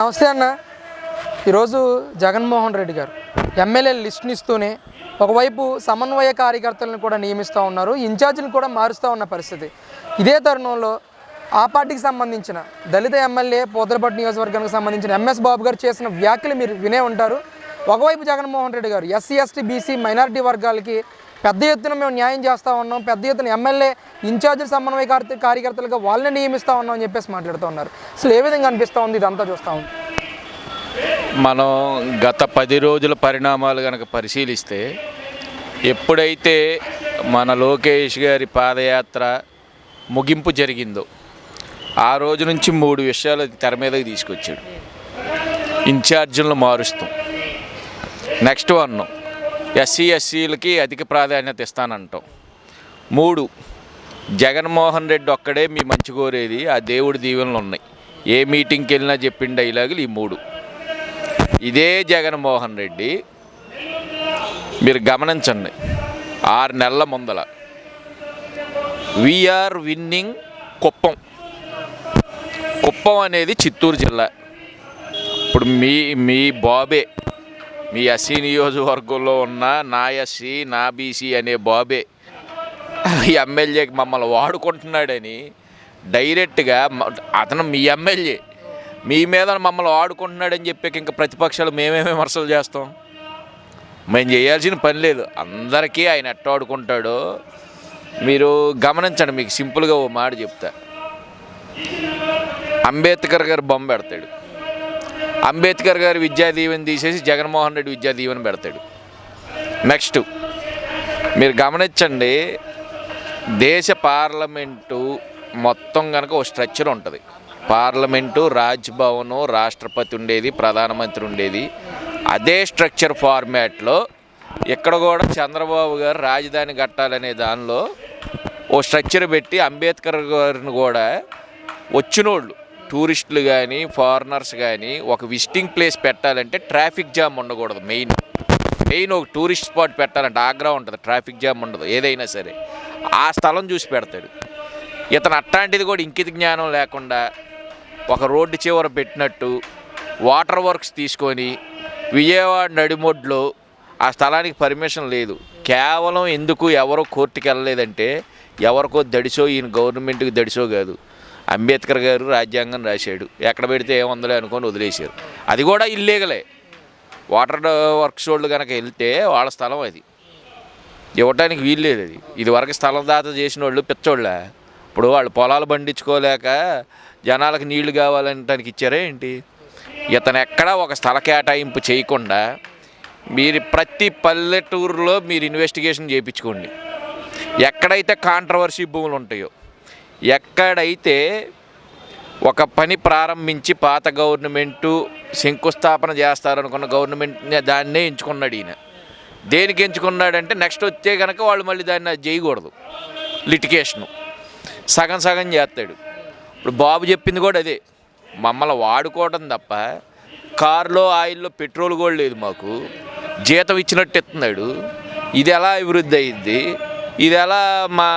నమస్తే అన్న. ఈరోజు జగన్మోహన్ రెడ్డి గారు ఎమ్మెల్యే లిస్ట్ని ఇస్తూనే ఒకవైపు సమన్వయ కార్యకర్తలను కూడా నియమిస్తూ ఉన్నారు ఇన్ఛార్జిని కూడా మారుస్తూ ఉన్న పరిస్థితి. ఇదే తరుణంలో ఆ పార్టీకి సంబంధించిన దళిత ఎమ్మెల్యే పోతలపట్టు నియోజకవర్గానికి సంబంధించిన ఎంఎస్ బాబు గారు చేసిన వ్యాఖ్యలు మీరు వినే ఉంటారు. ఒకవైపు జగన్మోహన్ రెడ్డి గారు ఎస్సీ ఎస్టీ బీసీ మైనారిటీ వర్గాలకి పెద్ద ఎత్తున మేము న్యాయం చేస్తూ ఉన్నాం. పెద్ద ఎత్తున ఎమ్మెల్యే ఇన్ఛార్జ్ సమన్వయ కార్య- కార్యకర్తలుగా వాళ్ళని నియమిస్తూ ఉన్నాం అని చెప్పేసి మాట్లాడుతూ ఉన్నారు. అసలు ఏ విధంగా అనిపిస్తూ ఉంది ఇదంతా చూస్తూ ఉంది మనం గత పది రోజుల పరిణామాలు కనుక పరిశీలిస్తే ఎప్పుడైతే మన లోకేష్ గారి పాదయాత్ర ముగింపు జరిగిందో ఆ రోజు నుంచి మూడు విషయాలు తెర మీదకి తీసుకొచ్చాడు. ఇన్ఛార్జీలను మారుస్తాం. నెక్స్ట్ వన్ ఎస్సీ ఎస్సీలకి అధిక ప్రాధాన్యత ఇస్తానంటాం మూడు జగన్మోహన్ రెడ్డి ఒక్కడే మీ మంచి కోరేది ఆ దేవుడి దీవెనలు ఉన్నాయి. ఏ మీటింగ్కి వెళ్ళినా చెప్పిన డైలాగులు ఈ మూడు. ఇదే జగన్మోహన్ రెడ్డి మీరు గమనించండి ఆరు నెలల ముందల. We are winnowing Kuppam. కుప్పం అనేది చిత్తూరు జిల్లా. ఇప్పుడు మీ మీ బాబే మీ ఎస్సీ నియోజకవర్గంలో ఉన్న నా ఎస్సీ నా బీసీ అనే బాబే ఎమ్మెల్యేకి మమ్మల్ని వాడుకుంటున్నాడని డైరెక్ట్గా అతను మీ ఎమ్మెల్యే. మీ మీద మమ్మల్ని వాడుకుంటున్నాడని చెప్పాక ఇంకా ప్రతిపక్షాలు మేమేమి విమర్శలు చేస్తాం. మేము చేయాల్సిన పని లేదు. అందరికీ ఆయన ఎట్ట ఆడుకుంటాడో మీరు గమనించండి. మీకు సింపుల్గా ఓ మాట చెప్తా. అంబేద్కర్ గారు బొమ్మ పెడతాడు. అంబేద్కర్ గారి విద్యా దీవెన తీసేసి జగన్మోహన్ రెడ్డి విద్యా దీవెన పెడతాడు. నెక్స్ట్ మీరు గమనించండి దేశ పార్లమెంటు మొత్తం కనుక ఒక స్ట్రక్చర్ ఉంటుంది. పార్లమెంటు రాజ్భవను రాష్ట్రపతి ఉండేది ప్రధానమంత్రి ఉండేది. అదే స్ట్రక్చర్ ఫార్మాట్లో ఇక్కడ కూడా చంద్రబాబు గారు రాజధాని కట్టాలనే దానిలో ఓ స్ట్రక్చర్ పెట్టి అంబేద్కర్ గారిని కూడా వచ్చినోళ్ళు టూరిస్టులు కానీ ఫారినర్స్ కానీ ఒక విజిటింగ్ ప్లేస్ పెట్టాలంటే ట్రాఫిక్ జామ్ ఉండకూడదు మెయిన్. మెయిన్ ఒక టూరిస్ట్ స్పాట్ పెట్టాలంటే ఆగ్రా ఉంటుంది ట్రాఫిక్ జామ్ ఉండదు ఏదైనా సరే. ఆ స్థలం చూసి పెడతాడు. ఇతను అట్లాంటిది కూడా ఇంకిత జ్ఞానం లేకుండా ఒక రోడ్డు చివర పెట్టినట్టు వాటర్ వర్క్స్ తీసుకొని విజయవాడ నడిమొడ్లో ఆ స్థలానికి పర్మిషన్ లేదు. కేవలం ఎందుకు ఎవరో కోర్టుకి వెళ్ళలేదంటే ఎవరికో దడిసో ఈయన గవర్నమెంట్కి దడిసో కాదు. అంబేద్కర్ గారు రాజ్యాంగం రాశాడు. ఎక్కడ పెడితే ఏముందలే అనుకొని వదిలేశారు. అది కూడా ఇల్లీగలే వాటర్ వర్క్స్ వాళ్ళు కనుక వెళ్తే వాళ్ళ స్థలం అది. ఇవ్వటానికి వీల్లేదు అది. ఇది వరకు స్థలం దాత చేసిన వాళ్ళు పిచ్చోళ్ళ. ఇప్పుడు వాళ్ళు పొలాలు పండించుకోలేక జనాలకు నీళ్ళు కావాలంటానికి ఇచ్చారా ఏంటి? ఇతను ఎక్కడా ఒక స్థల కేటాయింపు చేయకుండా మీరు ప్రతి పల్లెటూరులో మీరు ఇన్వెస్టిగేషన్ చేయించుకోండి. ఎక్కడైతే కాంట్రవర్సీ భూములు ఉంటాయో ఎక్కడైతే ఒక పని ప్రారంభించి పాత గవర్నమెంటు శంకుస్థాపన చేస్తారనుకున్న గవర్నమెంట్ దాన్నే ఎంచుకున్నాడు ఈయన. దేనికి ఎంచుకున్నాడంటే నెక్స్ట్ వచ్చే కనుక వాళ్ళు మళ్ళీ దాన్ని అది చేయకూడదు. లిటికేషను. సగం సగం చేస్తాడు. ఇప్పుడు బాబు చెప్పింది కూడా అదే. మమ్మల్ని వాడుకోవడం తప్ప కారులో ఆయిల్లో పెట్రోల్ కూడా లేదు మాకు. జీతం ఇచ్చినట్టు ఇస్తున్నాడు. ఇది ఎలా అభివృద్ధి అయింది? ఇది ఎలా మా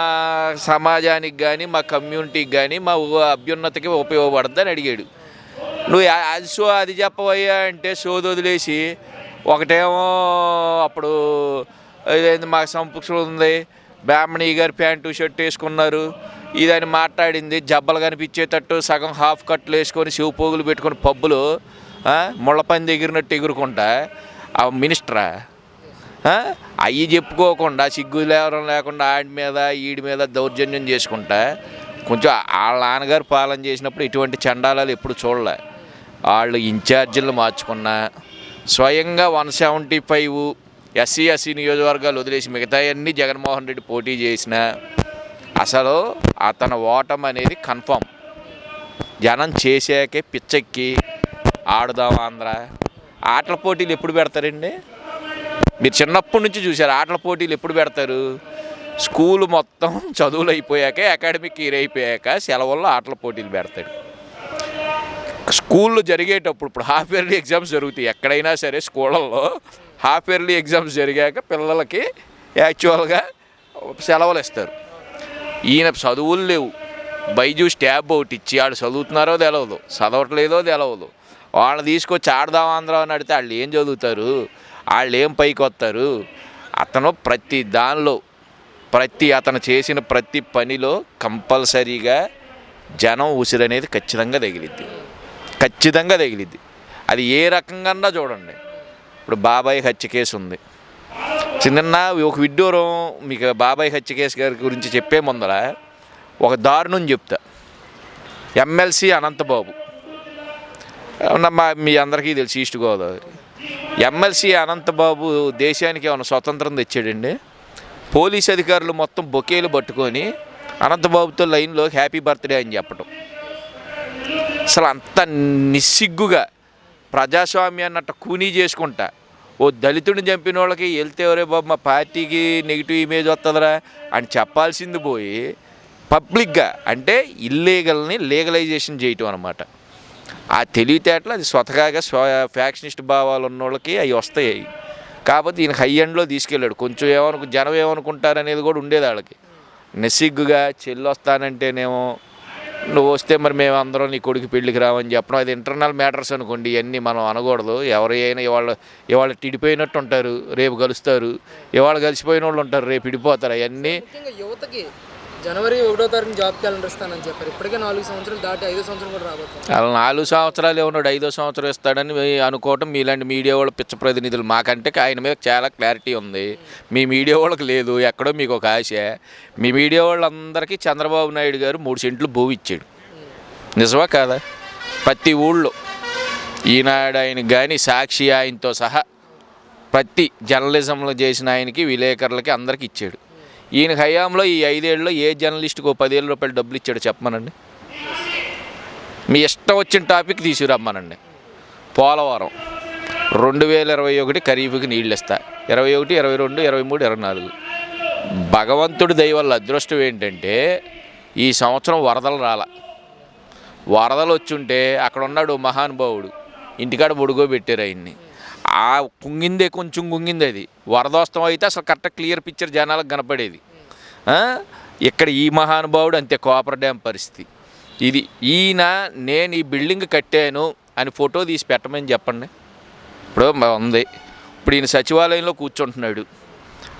సమాజానికి కానీ మా కమ్యూనిటీకి కానీ మా అభ్యున్నతకి అభ్యున్నతికి అని అడిగాడు. నువ్వు అది సో అది చెప్పవయ్యా అంటే సోది వదిలేసి ఒకటేమో అప్పుడు ఇదేంది మాకు సంపూక్షణ ఉంది బ్రాహ్మణి గారు ప్యాంటు షర్ట్ వేసుకున్నారు ఇదని మాట్లాడింది జబ్బలు కనిపించేటట్టు సగం హాఫ్ కట్లు వేసుకొని శివపోగులు పెట్టుకొని పబ్బులు ముళ్ళపని ముళ్ళపంది ఎగిరినట్టు ఎగురుకుంటా ఆ మినిస్టరా? అవి చెప్పుకోకుండా సిగ్గు లేవరం లేకుండా ఆడి మీద ఈడి మీద దౌర్జన్యం చేసుకుంటా కొంచెం వాళ్ళ నాన్నగారు పాలన చేసినప్పుడు ఇటువంటి చండాలాలు ఎప్పుడు చూడలే. వాళ్ళు ఇన్ఛార్జీలు మార్చుకున్నా స్వయంగా one seventy five SC SC నియోజకవర్గాలు వదిలేసి మిగతాయన్నీ జగన్మోహన్ రెడ్డి పోటీ చేసిన అసలు అతని ఓటం అనేది కన్ఫామ్ జనం చేసాకే పిచ్చెక్కి ఆడుదాం ఆంధ్ర. ఆటల పోటీలు ఎప్పుడు పెడతారండి? మీరు చిన్నప్పటి నుంచి చూశారు ఆటల పోటీలు ఎప్పుడు పెడతారు? స్కూల్ మొత్తం చదువులు అయిపోయాక అకాడమిక్ ఇయర్ అయిపోయాక సెలవుల్లో ఆటల పోటీలు పెడతాడు. స్కూల్లో జరిగేటప్పుడు ఇప్పుడు హాఫ్ ఇయర్లీ ఎగ్జామ్స్ జరుగుతాయి. ఎక్కడైనా సరే స్కూళ్ళల్లో హాఫ్ ఇయర్లీ ఎగ్జామ్స్ జరిగాక పిల్లలకి యాక్చువల్గా సెలవులు ఇస్తారు. ఈయన చదువులు లేవు. బైజూస్ ట్యాబ్ ఒకటి ఇచ్చి వాళ్ళు చదువుతున్నారో తెలవదు చదవట్లేదో తెలవదు. వాళ్ళని తీసుకొచ్చి ఆడదాం ఆంధ్ర అని అడిగితే వాళ్ళు ఏం చదువుతారు? వాళ్ళు ఏం పైకి వస్తారు అతను ప్రతి దానిలో ప్రతి అతను చేసిన ప్రతి పనిలో కంపల్సరీగా జనం ఉసిరి అనేది ఖచ్చితంగా తగిలిద్ది. ఖచ్చితంగా తగిలిద్ది. అది ఏ రకంగా చూడండి. ఇప్పుడు బాబాయ్ హత్య కేసు ఉంది. చిన్న ఒక విడ్డూరం మీకు బాబాయ్ హత్య కేసు గారి గురించి చెప్పే ముందర ఒక దారుణం చెప్తా. ఎమ్మెల్సీ అనంతబాబు. మా మీ అందరికీ తెలుసు ఈస్ట్ గోదావరి. ఎమ్మెల్సీ అనంతబాబు దేశానికి ఏమైనా స్వతంత్రం తెచ్చాడండి? పోలీస్ అధికారులు మొత్తం బొకేలు పట్టుకొని అనంతబాబుతో లైన్లో హ్యాపీ బర్త్డే అని చెప్పడం అసలు అంత నిస్సిగ్గుగా ప్రజాస్వామ్యాన్ని అట్ట కూనీ చేసుకుంటా. ఓ దళితుడిని చంపిన వాళ్ళకి వెళ్తే ఎవరే బాబు మా పార్టీకి నెగిటివ్ ఇమేజ్ వస్తుందిరా అని చెప్పాల్సింది పోయి పబ్లిక్గా అంటే ఇల్లీగల్ని లీగలైజేషన్ చేయటం అనమాట ఆ తెలివితేటలు అది స్వతహాగా స్వ ఫ్యాక్షనిస్ట్ భావాలు ఉన్న వాళ్ళకి అవి వస్తాయి. కాకపోతే ఈయన హై ఎండ్లో తీసుకెళ్ళాడు. కొంచెం ఏమనుకు జనం ఏమనుకుంటారు అనేది కూడా ఉండేది వాళ్ళకి నెసిగ్గుగా చెల్లి వస్తానంటేనేమో నువ్వు వస్తే మరి మేము అందరం నీ కొడుకు పెళ్ళికి రావని చెప్పడం. అది ఇంటర్నల్ మ్యాటర్స్ అనుకోండి ఇవన్నీ మనం అనకూడదు. ఎవరు అయినా ఇవాళ ఇవాళ టిడిపోయినట్టు ఉంటారు రేపు కలుస్తారు. ఇవాళ కలిసిపోయిన వాళ్ళు ఉంటారు రేపు ఇడిపోతారు అవన్నీ యువతకి జనవరి ఒకటో తారీఖు జాబ్ క్యాలెండర్ ఇస్తానని చెప్పారు. ఇప్పటికే నాలుగు సంవత్సరాలు దాటి ఐదో సంవత్సరం కూడా రాబోతుంది. అలా నాలుగు సంవత్సరాలు ఏమన్నాడు? ఐదో సంవత్సరం ఇస్తాడని అనుకోవటం మీలాంటి మీడియా వాళ్ళ పిచ్చ ప్రతినిధులు మాకంటే ఆయన మీద చాలా క్లారిటీ ఉంది. మీ మీడియా వాళ్ళకి లేదు ఎక్కడో మీకు ఒక ఆశ. మీ మీడియా వాళ్ళందరికీ చంద్రబాబు నాయుడు గారు మూడు సెంట్లు భూమి ఇచ్చాడు. నిజమా కాదా? ప్రతి ఊళ్ళో ఈనాడు ఆయనకి కానీ సాక్షి ఆయనతో సహా ప్రతి జర్నలిజంలో చేసిన ఆయనకి విలేకరులకి అందరికి ఇచ్చాడు. ఈయన హయాంలో ఈ ఐదేళ్ళలో ఏ జర్నలిస్ట్కి ఓ పదివేల రూపాయలు డబ్బులు ఇచ్చాడు చెప్పమనండి. మీ ఇష్టం వచ్చిన టాపిక్ తీసుకురమ్మనండి. పోలవరం రెండు వేల ఇరవై ఒకటి ఖరీఫ్కి నీళ్ళు ఇస్తా ఇరవై ఒకటి ఇరవై రెండు ఇరవై మూడు ఇరవై నాలుగు. భగవంతుడి దయవల్ల అదృష్టం ఏంటంటే ఈ సంవత్సరం వరదలు రాల. వరదలు వచ్చుంటే అక్కడ ఉన్నాడు మహానుభావుడు ఇంటికాడ బొడుగో పెట్టారు ఆయన్ని. ఆ కుంగిందే కొంచెం కుంగింది అది. వరద అయితే అసలు కరెక్ట్ క్లియర్ పిక్చర్ జనాలకు కనపడేది. ఇక్కడ ఈ మహానుభావుడు అంతే కోపర్ డ్యామ్ పరిస్థితి. ఇది ఈయన నేను ఈ బిల్డింగ్ కట్టాను అని ఫోటో తీసి పెట్టమని చెప్పండి. ఇప్పుడు ఉంది. ఇప్పుడు ఈయన సచివాలయంలో కూర్చుంటున్నాడు.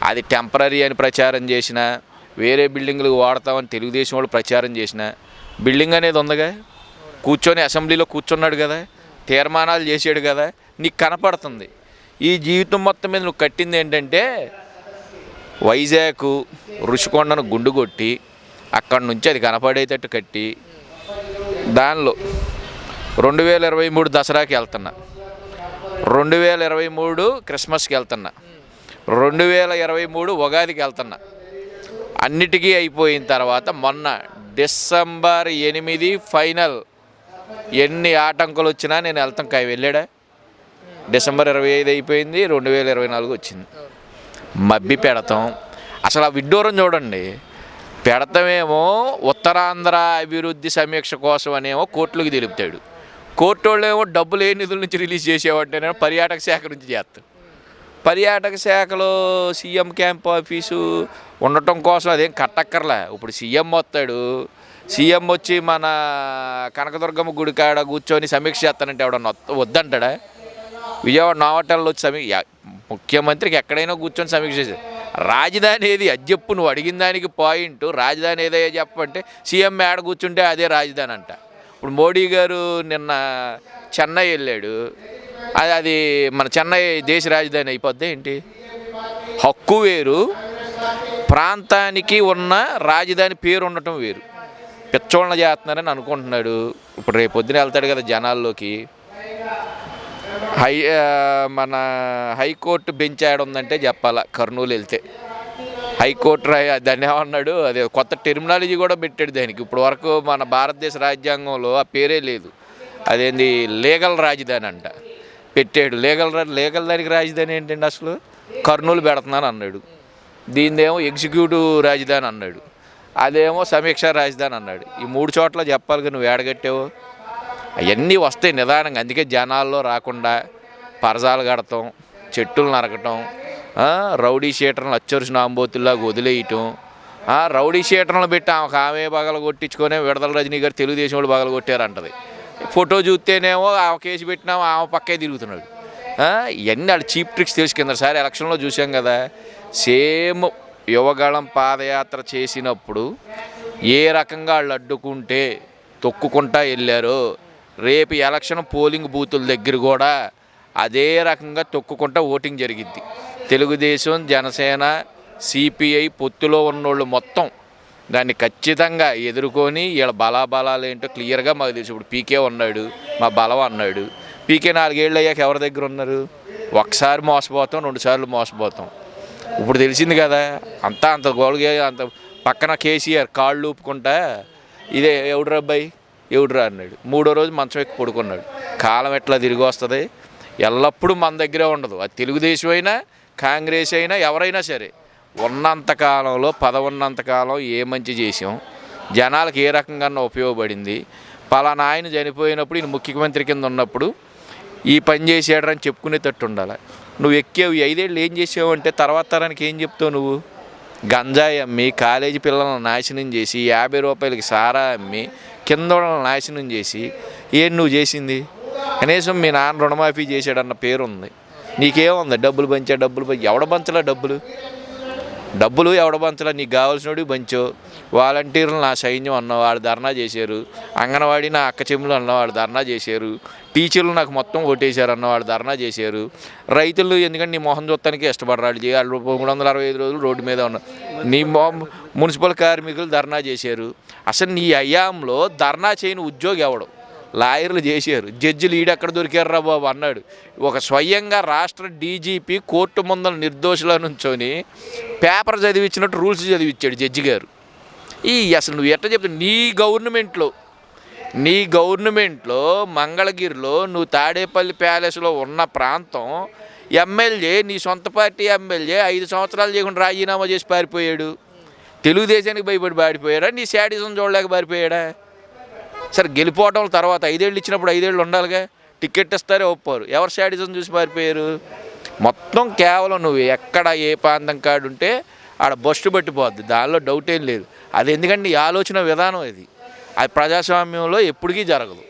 అది టెంపరీ అని ప్రచారం చేసిన వేరే బిల్డింగ్లు వాడతామని తెలుగుదేశం వాళ్ళు ప్రచారం చేసిన బిల్డింగ్ అనేది ఉందిగా? కూర్చొని అసెంబ్లీలో కూర్చున్నాడు కదా? తీర్మానాలు చేసాడు కదా నీకు కనపడుతుంది. ఈ జీవితం మొత్తం మీద నువ్వు కట్టింది ఏంటంటే వైజాగ్ ఋషికొండను గుండు కొట్టి అక్కడి నుంచి అది కనపడేటట్టు కట్టి దానిలో రెండు వేల ఇరవై మూడు దసరాకి వెళ్తున్నా. రెండు వేల ఇరవై మూడు క్రిస్మస్కి వెళ్తున్నా. రెండు వేల ఇరవై మూడు ఉగాదికి వెళ్తున్నా. అన్నిటికీ అయిపోయిన తర్వాత మొన్న డిసెంబర్ ఎనిమిది ఫైనల్ ఎన్ని ఆటంకులు వచ్చినా నేను వెళ్తాం. కాయ వెళ్ళాడా? డిసెంబర్ ఇరవై ఐదు అయిపోయింది రెండు వేల ఇరవై నాలుగు వచ్చింది. మబ్బి పెడతాం. అసలు ఆ విడ్డూరం చూడండి. పెడతామేమో ఉత్తరాంధ్ర అభివృద్ధి సమీక్ష కోసం అనేమో కోర్టులకు తెలుపుతాడు. కోర్టు వాళ్ళేమో డబ్బులు ఏ నిధుల నుంచి రిలీజ్ చేసేవాడినేమో పర్యాటక శాఖ నుంచి చేస్తాడు పర్యాటక శాఖలో సీఎం క్యాంప్ ఆఫీసు ఉండటం కోసం అదేం కట్టక్కర్లే. ఇప్పుడు సీఎం వస్తాడు. సీఎం వచ్చి మన కనకదుర్గమ్మ గుడి కాడ కూర్చొని సమీక్ష చేస్తానంటే ఎవడన్నా వద్దంటాడా? విజయవాడ నోవటల్లో వచ్చి సమీక్ష ముఖ్యమంత్రికి ఎక్కడైనా కూర్చొని సమీక్ష చేసేది రాజధాని ఏది? అది చెప్పు నువ్వు అడిగిన దానికి పాయింట్. రాజధాని ఏదయ్యా చెప్పంటే సీఎం మేడ కూర్చుంటే అదే రాజధాని అంట. ఇప్పుడు మోడీ గారు నిన్న చెన్నై వెళ్ళాడు. అది అది మన చెన్నై దేశ రాజధాని అయిపోద్ది ఏంటి? హక్కు వేరు ప్రాంతానికి ఉన్న రాజధాని పేరు ఉండటం వేరు. పిచ్చోళ్ళ చేస్తున్నారని అనుకుంటున్నాడు. ఇప్పుడు రేపు పొద్దున వెళ్తాడు కదా జనాల్లోకి. హై మన హైకోర్టు బెంచ్ యాడ్ ఉందంటే చెప్పాలా కర్నూలు వెళ్తే. హైకోర్టు దాన్ని ఏమన్నాడు? అదే కొత్త టెర్మినాలజీ కూడా పెట్టాడు దానికి. ఇప్పుడు వరకు మన భారతదేశ రాజ్యాంగంలో ఆ పేరే లేదు. అదేంది? లీగల్ రాజధాని అంట. పెట్టాడు. లీగల్ లీగల్ దానికి రాజధాని ఏంటండి అసలు? కర్నూలు పెడుతున్నాను అన్నాడు. దీనిదేమో ఎగ్జిక్యూటివ్ రాజధాని అన్నాడు. అదేమో సమీక్ష రాజధాని అన్నాడు. ఈ మూడు చోట్ల చెప్పాలి నువ్వు ఏడగట్టావు? అవన్నీ వస్తాయి నిదానంగా. అందుకే జనాల్లో రాకుండా పరజాలు కడతాం చెట్టులు నరకటం రౌడీ షీటర్లు అచ్చరుసిన ఆంబోతుల్లాగా వదిలేయటం రౌడీ షీటర్లు పెట్టి ఆమె ఆమె బగలు కొట్టించుకొని విడదల రజనీ గారు తెలుగుదేశం వాళ్ళు బగలు కొట్టారంటది. ఫోటో చూస్తేనేమో ఆమె కేసు పెట్టినామో ఆమె పక్కే తిరుగుతున్నాడు. ఇవన్నీ వాళ్ళు చీప్ ట్రిక్స్ తెలుసు కింద. సార్ ఎలక్షన్లో చూసాం కదా సేమ్ యువగళం పాదయాత్ర చేసినప్పుడు ఏ రకంగా వాళ్ళు అడ్డుకుంటే తొక్కుకుంటా వెళ్ళారో రేపు ఎలక్షన్ పోలింగ్ బూతుల దగ్గర కూడా అదే రకంగా తొక్కుకుంటా ఓటింగ్ జరిగిద్ది. తెలుగుదేశం జనసేన సిపిఐ పొత్తులో ఉన్నోళ్ళు మొత్తం దాన్ని ఖచ్చితంగా ఎదుర్కొని వీళ్ళ బలాబలాలు ఏంటో క్లియర్గా మాకు తెలుసు. ఇప్పుడు పీకే ఉన్నాడు మా బలం అన్నాడు. పీకే నాలుగేళ్ళు అయ్యాక ఎవరి దగ్గర ఉన్నారు? ఒకసారి మోసపోతాం రెండుసార్లు మోసపోతాం. ఇప్పుడు తెలిసింది కదా అంతా అంత గోల్గా అంత పక్కన కేసీఆర్ కాళ్ళు ఊపుకుంటా ఇదే ఎవడురా అబ్బాయి? ఎవడురా? అన్నాడు. మూడో రోజు మంచం ఎక్కి పడుకున్నాడు. కాలం ఎట్లా తిరిగి వస్తుంది? ఎల్లప్పుడూ మన దగ్గరే ఉండదు. అది తెలుగుదేశం అయినా కాంగ్రెస్ అయినా ఎవరైనా సరే. ఉన్నంతకాలంలో పదవున్నంతకాలం పదవున్నంత కాలం ఏ మంచి చేసాం. జనాలకు ఏ రకంగా ఉపయోగపడింది. పలానా ఆయన చనిపోయినప్పుడు ఈయన ముఖ్యమంత్రి కింద ఉన్నప్పుడు ఈ పని చేసాడని చెప్పుకునేటట్టు ఉండాలి. నువ్వు ఎక్కావు ఐదేళ్ళు ఏం చేసావు అంటే తర్వాత తరానికి ఏం చెప్తావు నువ్వు? గంజాయి అమ్మి కాలేజీ పిల్లలను నాశనం చేసి యాభై రూపాయలకి సారా అమ్మి కింద నాశనం చేసి ఏం నువ్వు చేసింది? కనీసం మీ నాన్న రుణమాఫీ చేశాడన్న పేరు ఉంది నీకేముంది? డబ్బులు పంచా డబ్బులు పంచా ఎవడ పంచలా డబ్బులు? డబ్బులు ఎవడబంచలా నీకు కావాల్సినవి బంచో వాలంటీర్లు నా సైన్యం అన్నవాడు ధర్నా చేశారు. అంగన్వాడి నా అక్క చెమ్ములు అన్నవాడు ధర్నా చేశారు. టీచర్లు నాకు మొత్తం కొట్టేశారు అన్నవాడు ధర్నా చేశారు. రైతులు ఎందుకంటే నీ మొహం చూస్తానికి ఇష్టపడరాడు వాళ్ళు. మూడు వందల అరవై ఐదు రోజులు రోడ్డు మీద ఉన్నారు నీ మున్సిపల్ కార్మికులు ధర్నా చేశారు. అసలు నీ అయ్యాంలో ధర్నా చేయని ఉద్యోగి ఎవడు? లాయర్లు చేశారు. జడ్జిలు ఈడెక్కడ దొరికారురా బాబు అన్నాడు. ఒక స్వయంగా రాష్ట్ర డీజీపీ కోర్టు ముందర నిర్దోషుల నుంచొని పేపర్ చదివించినట్టు రూల్స్ చదివిచ్చాడు జడ్జి గారు. ఈ అసలు నువ్వు ఎట్లా చెప్తావు నీ గవర్నమెంట్లో నీ గవర్నమెంట్లో మంగళగిరిలో నువ్వు తాడేపల్లి ప్యాలెస్లో ఉన్న ప్రాంతం ఎమ్మెల్యే నీ సొంత పార్టీ ఎమ్మెల్యే ఐదు సంవత్సరాలు చేయకుండా రాజీనామా చేసి పారిపోయాడు. తెలుగుదేశానికి భయపడి పారిపోయాడా? నీ శాడిజం చూడలేక పారిపోయాడా? సరే గెలిపోవటం తర్వాత ఐదేళ్ళు ఇచ్చినప్పుడు ఐదేళ్ళు ఉండాలిగా. టికెట్ ఇస్తారే ఒప్పారు ఎవరు శాడిజం చూసి పారిపోయారు మొత్తం కేవలం నువ్వు ఎక్కడ ఏ ప్రాంతం కాడు ఉంటే ఆడ బస్టు పట్టిపోద్ది. దానిలో డౌట్ ఏం లేదు. అది ఎందుకంటే ఈ ఆలోచన విధానం ఇది. అది ప్రజాస్వామ్యంలో ఎప్పటికీ జరగదు.